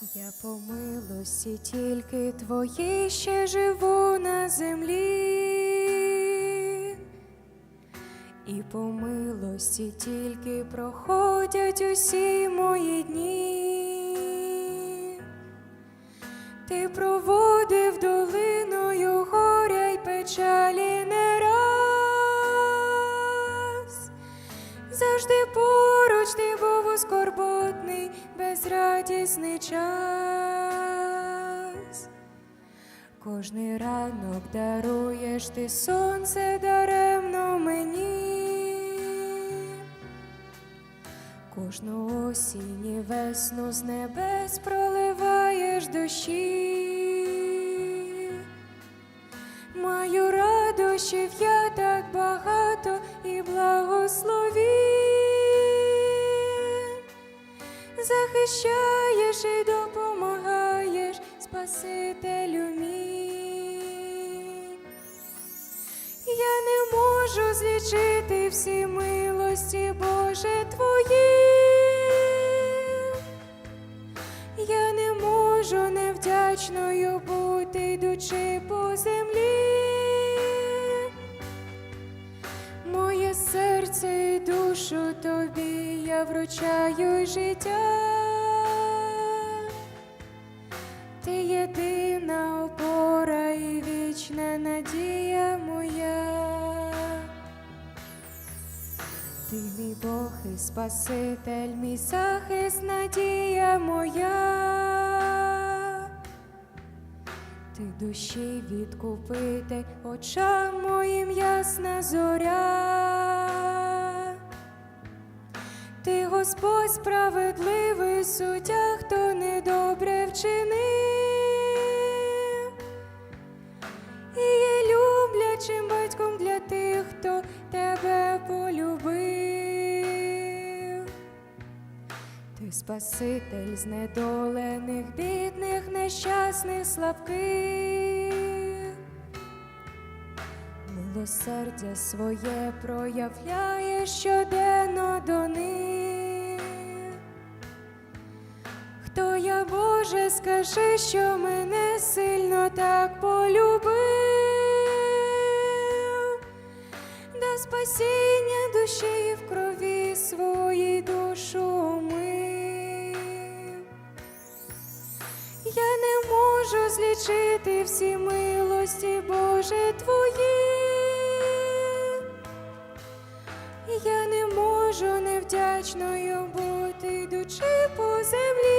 Я по милості тільки твої ще живу на землі, і по милості тільки проходять усі мої дні. Ти проводив безрадісний час. Кожний ранок даруєш ти сонце даремно мені. Кожну осінь і весну з небес проливаєш дощі. Маю радощів я так багато Захищаєш і допомагаєш, Спасителю мій. Я не можу злічити всі милості, Боже Твої. Я не можу невдячною бути, йдучи по землі. Душу тобі я вручаю життя. Ти єдина опора і вічна надія моя. Ти мій Бог і Спаситель, мій захист, надія моя. Ти душі відкупити, очам моїм ясна зоря. Господь справедливий суддя, хто недобре вчинив, і є люблячим батьком для тих, хто тебе полюбив. Ти Спаситель знедолених, бідних, нещасних, слабких. Милосердя своє проявляє щоденно до них. Хто я, Боже, скажи, що мене сильно так полюбив, до спасіння душі в крові своїй душу мив. Я не можу злічити всі милості, Боже, Твої. Я не можу невдячною бути, йдучи по землі.